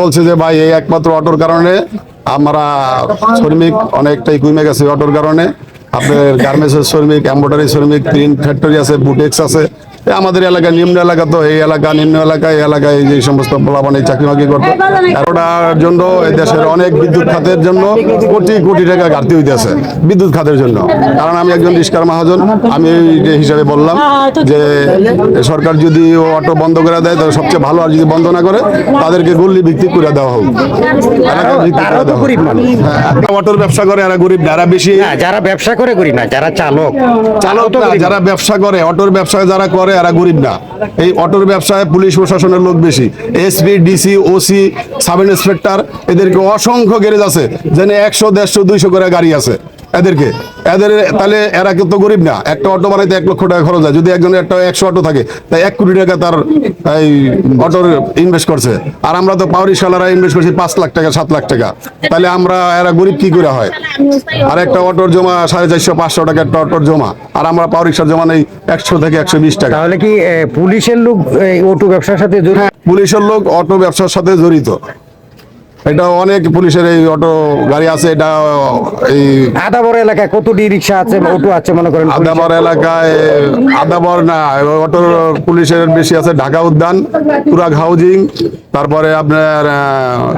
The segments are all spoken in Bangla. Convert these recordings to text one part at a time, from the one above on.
বলছে যে, ভাই, এই একমাত্র অটোর কারণে আমরা শ্রমিক অনেকটাই কমে গেছে অটোর কারণে। আপনার গার্মেন্টসের শ্রমিক, এম্ব্রয়ডারি শ্রমিক, প্রিন্ট ফ্যাক্টরি আছে, বুটেক্স আছে। আমাদের এলাকা নিম্ন এলাকা তো এই এলাকা নিম্ন এলাকা এই এলাকায় যে সমস্ত পোলাপান এই চাকরি বাকরি করতো। এতটার জন্য এই দেশের অনেক বিদ্যুৎ খাতের জন্য কোটি কোটি টাকা ঘাটতি হইতেছে বিদ্যুৎ খাতের জন্য। কারণ আমি একজন রিস্কার মহাজন আমি এই যে হিসাবে বললাম যে সরকার যদি ও অটো বন্ধ করে দেয় তাহলে সবচেয়ে ভালো আর যদি বন্ধ না করে তাদেরকে গল্লি ভিত্তিক করে দেওয়া হোক। হ্যাঁ, অটোর ব্যবসা করে এরা গরিব এরা বেশি যারা ব্যবসা করে গরিব না যারা চালক। চালক যারা ব্যবসা করে অটোর ব্যবসা যারা করে এরা গরিব না। এই অটোর ব্যবসায় পুলিশ প্রশাসনের লোক বেশি। SP DC OC sub inspector, এদেরকে অসংখ্য গ্যারেজ আছে, যেন একশো, দেড়শো, দুইশো করে গাড়ি আছে। এদেরকে। এদের তাহলে এরা কিন্তু গরিব না। একটা অটো বানাইতে এক লক্ষ টাকা খরচ হয়। যদি একজনের একটা একশো অটো থাকে তাই এক কোটি টাকা তার এই অটোর ইনভেস্ট করছে। আর আমরা তো পাওয়ারি সালারা ইনভেস্ট করছি পাঁচ লাখ টাকা সাত লাখ টাকা। তাহলে আমরা এরা গরিব কি করে হয়? আর একটা অটোর জমা সাড়ে চারশো পাঁচশো টাকা একটা অটোর জমা। আর আমরা পাওয়ার রিক্সার জমা নেই একশো থেকে একশো বিশ টাকা। তাহলে কি পুলিশের লোক অটো ব্যবসার সাথে হ্যাঁ পুলিশের লোক অটো ব্যবসার সাথে জড়িত। এটা অনেক পুলিশের এই অটো গাড়ি আছে এটা এই আদাবর এলাকায় কতটি রিক্সা আছে অটো আছে মনে করেন? আদাবর এলাকায় আদাবর না অটো পুলিশের বেশি আছে ঢাকা উদ্যান তুরাগ হাউজিং তারপরে আপনার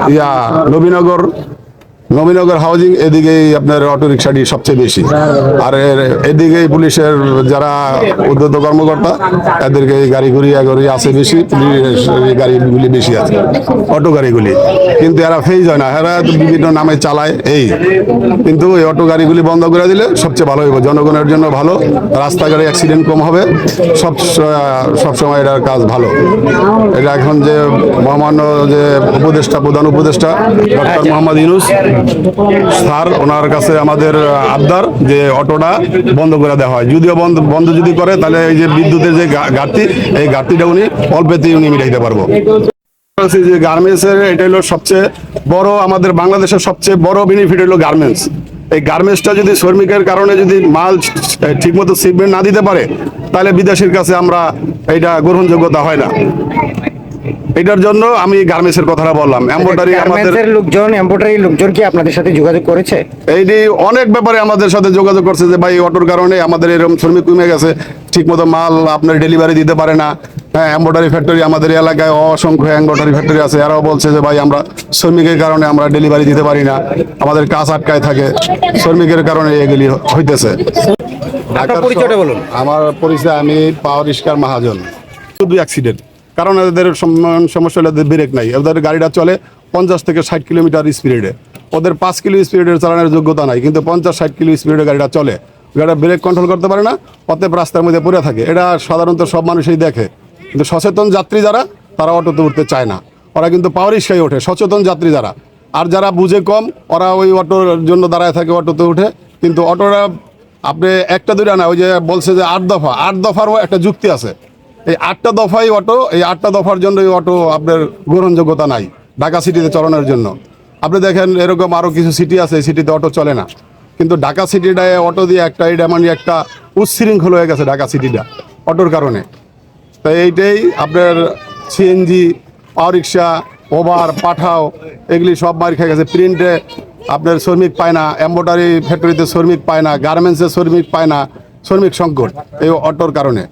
ইয়া নবীনগর নবীনগর হাউজিং এদিকেই আপনার অটো রিক্সাটি সবচেয়ে বেশি। আর এর- এদিকেই পুলিশের যারা উদ্যত কর্মকর্তা এদেরকে এই গাড়ি ঘুরি এগুলি আছে বেশি পুলিশ গাড়িগুলি বেশি আছে অটো গাড়িগুলি। কিন্তু এরা ফেজ হয় না এরা তো বিভিন্ন নামে চালায় এই। কিন্তু এই অটো গাড়িগুলি বন্ধ করে দিলে সবচেয়ে ভালো হইব জনগণের জন্য ভালো রাস্তাঘাটে অ্যাক্সিডেন্ট কম হবে সব সবসময় এটার কাজ ভালো। এটা এখন যে মহামান্য যে উপদেষ্টা প্রধান উপদেষ্টা ডক্টর মোহাম্মদ ইউনুস স্যার, ওনার কাছে আমাদের আবদার যে অটোটা বন্ধ করে দেওয়া হয়। যদিও বন্ধ বন্ধ যদি করে, তাহলে এই যে বিদ্যুতের যে ঘাটতি, এই ঘাটতিটা উনি অল্পেতেই উনি মিটাইতে পারব। যে গার্মেন্টসের, এটা হলো সবচেয়ে বড়, আমাদের বাংলাদেশের সবচেয়ে বড় বেনিফিট হলো গার্মেন্টস। এই গার্মেন্টসটা যদি শ্রমিকের কারণে যদি মাল ঠিকমতো শিপমেন্ট না দিতে পারে, তাহলে বিদেশের কাছে আমরা এটা গ্রহণযোগ্যতা হয় না। এটার জন্য আমি গার্মেন্টসের কথাটা বললাম। এম্ব্রয়ডারি আমাদের গার্মেন্টসের লোকজন এম্ব্রয়ডারি লোকজন কি আপনাদের সাথে যোগাযোগ করেছে? এইটি অনেক ব্যাপারে আমাদের সাথে যোগাযোগ করছে যে ভাই অটোর কারণে আমাদের এরকম শ্রমিক কমে গেছে। ঠিকমতো মাল আপনার ডেলিভারি দিতে পারে না। হ্যাঁ এম্ব্রয়ডারি ফ্যাক্টরি আমাদের এলাকায় অসংখ্য এম্ব্রয়ডারি ফ্যাক্টরি আছে। এরাও বলছে যে ভাই আমরা শ্রমিকের কারণে আমরা ডেলিভারি দিতে পারি না। আমাদের কাজ আটকায় থাকে। শ্রমিকের কারণে এগুলি হইতেছে। ঢাকার পরিচয়টা বলুন। আমার পরিচয় আমি পাওয়ার রিস্কার মহাজন। শুধু অ্যাক্সিডেন্ট কারণ এদের সম- সমস্যা হলে এদের ব্রেক নাই। ওদের গাড়িটা চলে পঞ্চাশ থেকে ষাট কিলোমিটার স্পিডে ওদের পাঁচ কিলো স্পিডে চালানোর যোগ্যতা নাই, কিন্তু পঞ্চাশ ষাট কিলো স্পিডে গাড়িটা চলে। গাড়িটা ব্রেক কন্ট্রোল করতে পারে না, অতএব রাস্তার মধ্যে পড়ে থাকে। এটা সাধারণত সব মানুষই দেখে। কিন্তু সচেতন যাত্রী যারা, তারা অটোতে উঠতে চায় না। ওরা কিন্তু পাওয়ার রিক্সায় ওঠে, সচেতন যাত্রী যারা। আর যারা বুঝে কম, ওরা ওই অটোর জন্য দাঁড়ায় থাকে অটোতে উঠে। কিন্তু অটোরা, আপনি একটা দুইটা না, ওই যে বলছে যে আট দফা। আট দফারও একটা যুক্তি আছে। এই আটটা দফাই অটো এই আটটা দফার জন্য এই অটো আপনার গ্রহণযোগ্যতা নাই ঢাকা সিটিতে চালানোর জন্য। আপনি দেখেন এরকম আরও কিছু সিটি আছে, এই সিটিতে অটো চলে না। কিন্তু ঢাকা সিটিটায় অটো দিয়ে একটা, এটা মানে একটা উচ্ছৃঙ্খল হয়ে গেছে ঢাকা সিটিটা অটোর কারণে। তো এইটাই আপনার সিএনজি পাওয়ার রিক্সা ওভার পাঠাও, এগুলি সব মার খেয়ে গেছে। প্রিন্টে আপনার শ্রমিক পায় না এম্ব্রয়ডারি ফ্যাক্টরিতে শ্রমিক পায় না গার্মেন্টসে শ্রমিক পায় না, শ্রমিক সংকট, এই অটোর কারণে।